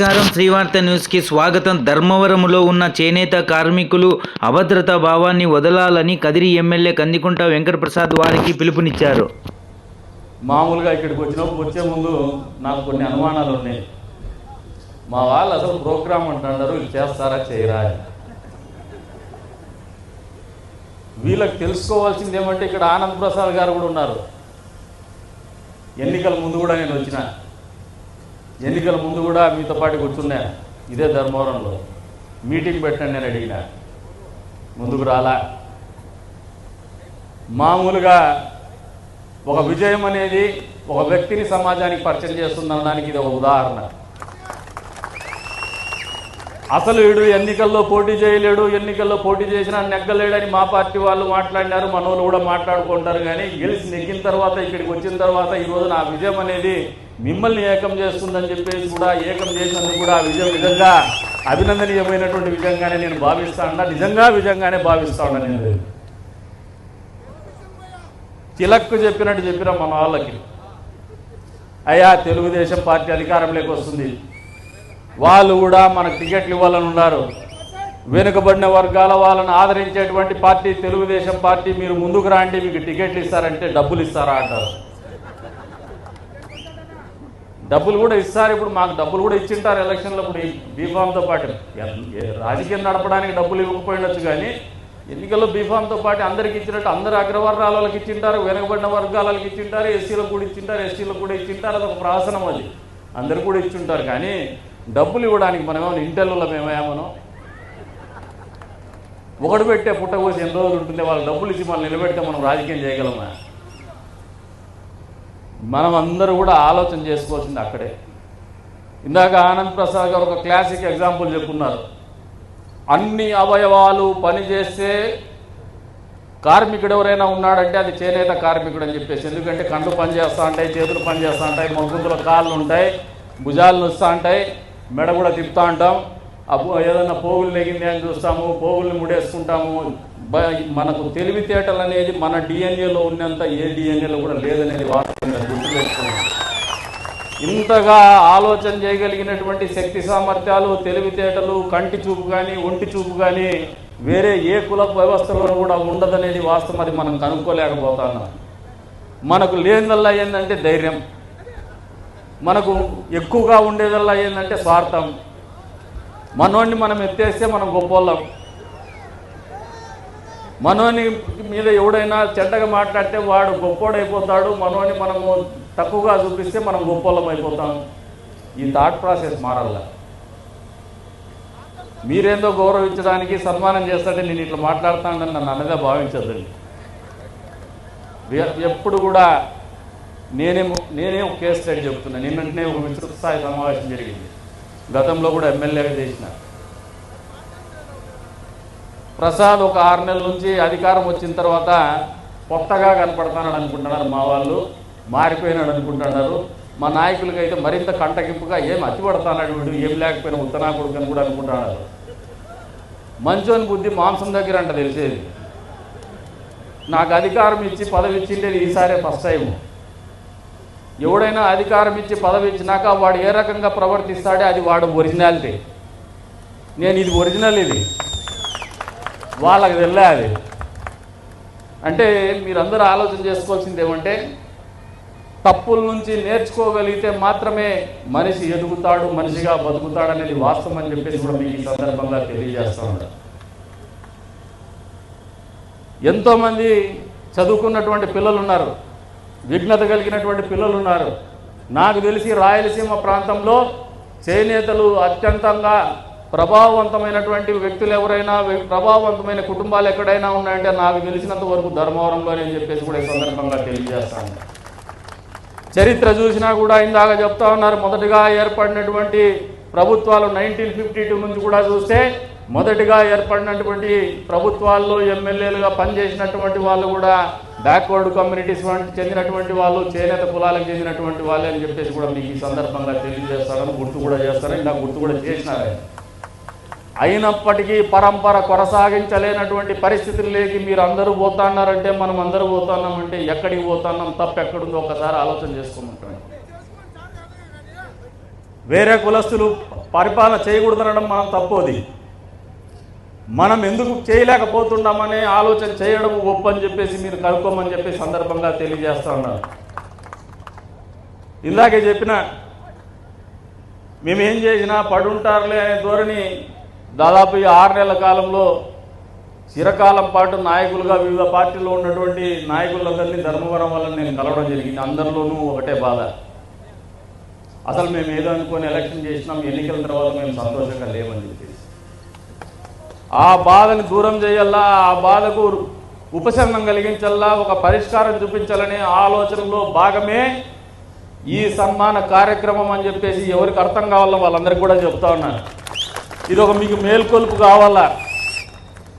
నమస్కారం. శ్రీవార్త న్యూస్కి స్వాగతం. ధర్మవరములో ఉన్న చేనేత కార్మికులు అభద్రతా భావాన్ని వదలాలని కదిరి ఎమ్మెల్యే కందికుంట వెంకటప్రసాద్ వారికి పిలుపునిచ్చారు. మామూలుగా ఇక్కడికి వచ్చినప్పుడు వచ్చే ముందు నాకు కొన్ని అనుమానాలు ఉన్నాయి. మా వాళ్ళు అసలు ప్రోగ్రామ్ అంటున్నారు ఇది చేస్తారా చేయరా వీళ్ళకి తెలుసుకోవాల్సింది ఏమంటే ఇక్కడ ఆనంద్ ప్రసాద్ గారు కూడా ఉన్నారు. ఎన్నికల ముందు కూడా నేను వచ్చిన. ఎన్నికల ముందు కూడా మీతో పాటు కూర్చున్నా. ఇదే ధర్మవరంలో. మీటింగ్ పెట్టండి నేను అడిగిన. ముందుకు రాలా. మామూలుగా ఒక విజయం అనేది ఒక వ్యక్తిని సమాజానికి పరిచయం చేస్తుందనడానికి ఇది ఒక ఉదాహరణ. అసలు వీడు ఎన్నికల్లో పోటీ చేయలేడు ఎన్నికల్లో పోటీ చేసినా నెగ్గలేడని మా పార్టీ వాళ్ళు మాట్లాడినారు మనోళ్ళు కూడా మాట్లాడుకుంటారు కానీ గెలిచి నెగ్గిన తర్వాత ఇక్కడికి వచ్చిన తర్వాత ఈరోజు నా విజయం అనేది మిమ్మల్ని ఏకం చేస్తుందని చెప్పేసి కూడా ఏకం చేసినందుకు కూడా విజయం నిజంగా అభినందనీయమైనటువంటి విధంగానే నేను భావిస్తా ఉన్నా. నిజంగా విజయంగానే భావిస్తా ఉన్నా నేను. తిలక్కు చెప్పినట్టు చెప్పిన మన వాళ్ళకి. అయ్యా తెలుగుదేశం పార్టీ అధికారంలోకి వస్తుంది. వాళ్ళు కూడా మనకు టికెట్లు ఇవ్వాలని ఉన్నారు. వెనుకబడిన వర్గాల వాళ్ళని ఆదరించేటువంటి పార్టీ తెలుగుదేశం పార్టీ మీరు ముందుకు రాండి మీకు టికెట్లు ఇస్తారంటే డబ్బులు ఇస్తారా అంటారు. డబ్బులు కూడా ఇస్తారు. ఇప్పుడు మాకు డబ్బులు కూడా ఇచ్చింటారు ఎలక్షన్లో ఇప్పుడు బీఫామ్తో పాటు. రాజకీయం నడపడానికి డబ్బులు ఇవ్వకపోయినచ్చు కానీ ఎన్నికల్లో బీఫామ్తో పాటు అందరికి ఇచ్చినట్టు అందరు అగ్రవర్ణాల వాళ్ళకి ఇచ్చింటారు వెనుకబడిన వర్గాలకు ఇచ్చింటారు ఎస్సీలకు కూడా ఇచ్చింటారు ఎస్టీలకు కూడా ఇచ్చింటారు. అదొక ప్రాసనం అది. అందరు కూడా ఇచ్చుంటారు కానీ డబ్బులు ఇవ్వడానికి మనం ఏమైనా ఇంటర్లో మేమేమనో ఒకటి పెట్టే పుట్టకోసి ఎన్ని రోజులు ఉంటుంది వాళ్ళు డబ్బులు ఇచ్చి మనం నిలబెడితే మనం రాజకీయం చేయగలమా? మనం అందరూ కూడా ఆలోచన చేసుకోవాల్సింది అక్కడే. ఇందాక ఆనంద్ ప్రసాద్ గారు ఒక క్లాసిక్ ఎగ్జాంపుల్ చెప్పున్నారు. అన్ని అవయవాలు పనిచేస్తే కార్మికుడు ఎవరైనా ఉన్నాడంటే అది చేనేత కార్మికుడు అని చెప్పేసి. ఎందుకంటే కండ్లు పనిచేస్తూ ఉంటాయి చేతులు పనిచేస్తూ ఉంటాయి మొగ్గుంతుల కాళ్ళు ఉంటాయి భుజాలు నొస్తూ ఉంటాయి మెడ కూడా తిప్పుతూ ఉంటాం. ఏదైనా పోగులు నెగింది అని చూస్తాము పోగుల్ని ముడేసుకుంటాము మనకు తెలివితేటలు అనేది మన డిఎన్ఏలో ఉన్నంత ఏ డిఎన్ఏలో కూడా లేదనేది వాస్తవంగా గుర్తుపెట్టుకున్నాం ఇంతగా ఆలోచన చేయగలిగినటువంటి శక్తి సామర్థ్యాలు తెలివితేటలు కంటి చూపు కానీ ఒంటి చూపు కానీ వేరే ఏ కుల వ్యవస్థలో కూడా ఉండదనేది వాస్తవం అది మనం కనుక్కోలేకపోతున్నాం. మనకు లేనిదల్లా ఏంటంటే ధైర్యం. మనకు ఎక్కువగా ఉండేదల్లా ఏంటంటే స్వార్థం. మనోడిని మనం ఎత్తేస్తే మనం గొప్పోళ్ళం. మనోని మీద ఎవడైనా చెడ్డగా మాట్లాడితే వాడు గొప్పోడైపోతాడు. మనోని మనము తక్కువగా చూపిస్తే మనం గొప్పోళ్ళం అయిపోతాం ఈ థాట్ ప్రాసెస్ మారాల మీరేందో గౌరవించడానికి సన్మానం చేస్తాడే నేను ఇట్లా మాట్లాడతానని నన్ను అన్నదే భావించదండి ఎప్పుడు కూడా నేనే నేనే ఒక కేసు స్టడీ చెప్తున్నా. నిన్ననే ఒక విస్తృత స్థాయి సమావేశం జరిగింది. గతంలో కూడా ఎమ్మెల్యేగా చేసిన ప్రసాద్ ఒక ఆరు నెలల నుంచి అధికారం వచ్చిన తర్వాత కొత్తగా కనపడతానని అనుకుంటున్నారు మా వాళ్ళు. మారిపోయినాడు అనుకుంటున్నారు. మా నాయకులకి అయితే మరింత కంటగింపుగా ఏం అతిపడతానాడు వీడు ఏం లేకపోయినా ఉత్తనా కొడుకు అని కూడా అనుకుంటున్నారు. మంచోని బుద్ధి మాంసం దగ్గర అంట తెలిసేది. నాకు అధికారం ఇచ్చి పదవి ఇచ్చిండేది ఈసారే ఫస్ట్ టైం ఎవడైనా అధికారం ఇచ్చి పదవి ఇచ్చినాక వాడు ఏ రకంగా ప్రవర్తిస్తాడే అది వాడు ఒరిజినాలిటీ. నేను ఇది ఒరిజినల్ ఇది. వాళ్ళకి వెళ్ళాలి. అంటే మీరందరూ ఆలోచన చేసుకోవాల్సింది ఏమంటే తప్పుల నుంచి నేర్చుకోగలిగితే మాత్రమే మనిషి ఎదుగుతాడు మనిషిగా బతుకుతాడు అనేది వాస్తవం అని చెప్పేసి కూడా మీకు ఈ సందర్భంగా తెలియజేస్తా ఉంటాను ఎంతోమంది చదువుకున్నటువంటి పిల్లలు ఉన్నారు విఘ్నత కలిగినటువంటి పిల్లలు ఉన్నారు నాకు తెలిసి రాయలసీమ ప్రాంతంలో చేనేతలు అత్యంతంగా ప్రభావవంతమైనటువంటి వ్యక్తులు ఎవరైనా ప్రభావవంతమైన కుటుంబాలు ఎక్కడైనా ఉన్నాయంటే నాకు తెలిసినంత వరకు ధర్మవరంలోనే అని చెప్పేసి కూడా ఈ సందర్భంగా తెలియజేస్తాను. చరిత్ర చూసినా కూడా ఇందాక చెప్తా ఉన్నారు మొదటగా ఏర్పడినటువంటి ప్రభుత్వాలు నైన్టీన్ ఫిఫ్టీ టూ నుంచి కూడా చూస్తే మొదటిగా ఏర్పడినటువంటి ప్రభుత్వాల్లో ఎమ్మెల్యేలుగా పనిచేసినటువంటి వాళ్ళు కూడా బ్యాక్వర్డ్ కమ్యూనిటీస్ వంటి చెందినటువంటి వాళ్ళు చేనేత కులాలకు చెందినటువంటి వాళ్ళే అని చెప్పేసి కూడా మీకు ఈ సందర్భంగా తెలియజేస్తారని గుర్తు కూడా చేస్తారని నాకు గుర్తు కూడా చేసినారు. అయినప్పటికీ పరంపర కొనసాగించలేనటువంటి పరిస్థితుల్లోకి మీరు అందరూ పోతున్నారంటే మనం అందరూ పోతున్నామంటే ఎక్కడికి పోతున్నాం తప్పు ఎక్కడుందో ఒకసారి ఆలోచన చేసుకోమంటాం. వేరే కులస్తులు పరిపాలన చేయకూడదనడం మనం తప్పోది. మనం ఎందుకు చేయలేకపోతున్నామనే ఆలోచన చేయడం గొప్ప అని చెప్పేసి మీరు కనుక్కోమని చెప్పి సందర్భంగా తెలియజేస్తా ఉన్నారు. ఇందాకే చెప్పిన మేమేం చేసినా పడుంటారులే అనే ధోరణి దాదాపు ఈ ఆరు నెలల కాలంలో చిరకాలం పాటు నాయకులుగా వివిధ పార్టీలో ఉన్నటువంటి నాయకులందరినీ ధర్మవరం వల్ల నేను కలవడం జరిగింది. అందరిలోనూ ఒకటే బాధ. అసలు మేము ఏదో అనుకొని ఎలక్షన్ చేసినాం ఎన్నికల తర్వాత మేము సంతోషంగా లేమని చెప్పేసి. ఆ బాధని దూరం చేయాలా? ఆ బాధకు ఉపశమనం కలిగించాలా? ఒక పరిష్కారం చూపించాలనే ఆలోచనలో భాగమే ఈ సన్మాన కార్యక్రమం అని చెప్పేసి ఎవరికి అర్థం కావాలో వాళ్ళందరికీ కూడా చెప్తా ఉన్నాను. ఇది ఒక మీకు మేల్కొలుపు కావాలా?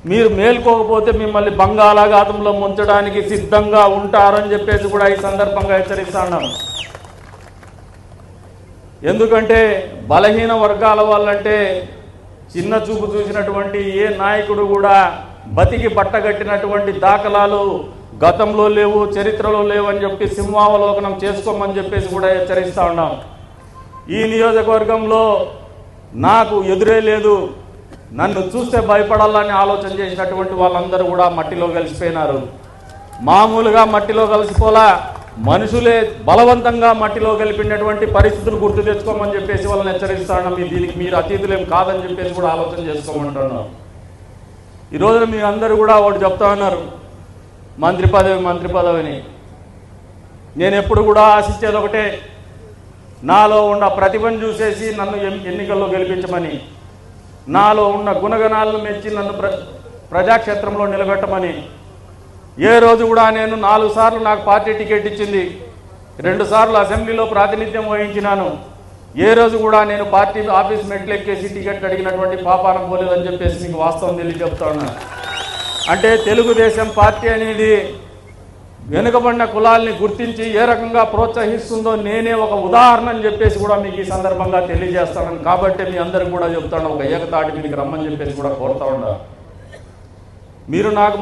మీరు మేల్కోకపోతే మిమ్మల్ని బంగాళాఘాతంలో ముంచడానికి సిద్ధంగా ఉంటారని చెప్పేసి కూడా ఈ సందర్భంగా హెచ్చరిస్తా ఎందుకంటే బలహీన వర్గాల వాళ్ళంటే చిన్న చూపు చూసినటువంటి ఏ నాయకుడు కూడా బతికి బట్టగట్టినటువంటి దాఖలాలు గతంలో లేవు చరిత్రలో లేవు అని చెప్పి సింహావలోకనం చేసుకోమని చెప్పేసి కూడా హెచ్చరిస్తూ ఉన్నాం. ఈ నియోజకవర్గంలో నాకు ఎదురే లేదు. నన్ను చూస్తే భయపడాలని ఆలోచన చేసినటువంటి వాళ్ళందరూ కూడా మట్టిలో కలిసిపోయినారు. మామూలుగా మట్టిలో కలిసిపోలా మనుషులే బలవంతంగా మట్టిలో కలిపినటువంటి పరిస్థితులు గుర్తు తెచ్చుకోమని చెప్పేసి వాళ్ళని హెచ్చరిస్తాను. మీ దీనికి మీరు అతీతులేం కాదని చెప్పేసి కూడా ఆలోచన చేసుకోమంటున్నారు. ఈ రోజున మీ అందరూ కూడా ఒకటి చెప్తా ఉన్నారు. మంత్రి పదవి మంత్రి పదవిని. నేను ఎప్పుడు కూడా ఆశించేది ఒకటే నాలో ఉన్న ప్రతిభను చూసేసి నన్ను ఎన్నికల్లో గెలిపించమని నాలో ఉన్న గుణగణాలను మెచ్చి నన్ను ప్ర ప్రజాక్షేత్రంలో నిలబెట్టమని ఏ రోజు కూడా నేను నాలుగు సార్లు నాకు పార్టీ టికెట్ ఇచ్చింది రెండు సార్లు అసెంబ్లీలో ప్రాతినిధ్యం వహించినాను. ఏ రోజు కూడా నేను పార్టీ ఆఫీస్ మెట్లు ఎక్కేసి టికెట్ అడిగినటువంటి పాపానం పోలేదని చెప్పేసి మీకు వాస్తవం తెలియజెప్తా అంటే తెలుగుదేశం పార్టీ అనేది వెనుకబడిన కులాల్ని గుర్తించి ఏ రకంగా ప్రోత్సహిస్తుందో నేనే ఒక ఉదాహరణ అని చెప్పేసి కూడా మీకు ఈ సందర్భంగా తెలియజేస్తాను కాబట్టి మీ అందరికి కూడా చెప్తాను. ఒక ఏకతాటి మీకు రమ్మని చెప్పేసి కూడా కోరుతా ఉన్నారు మీరు నాకు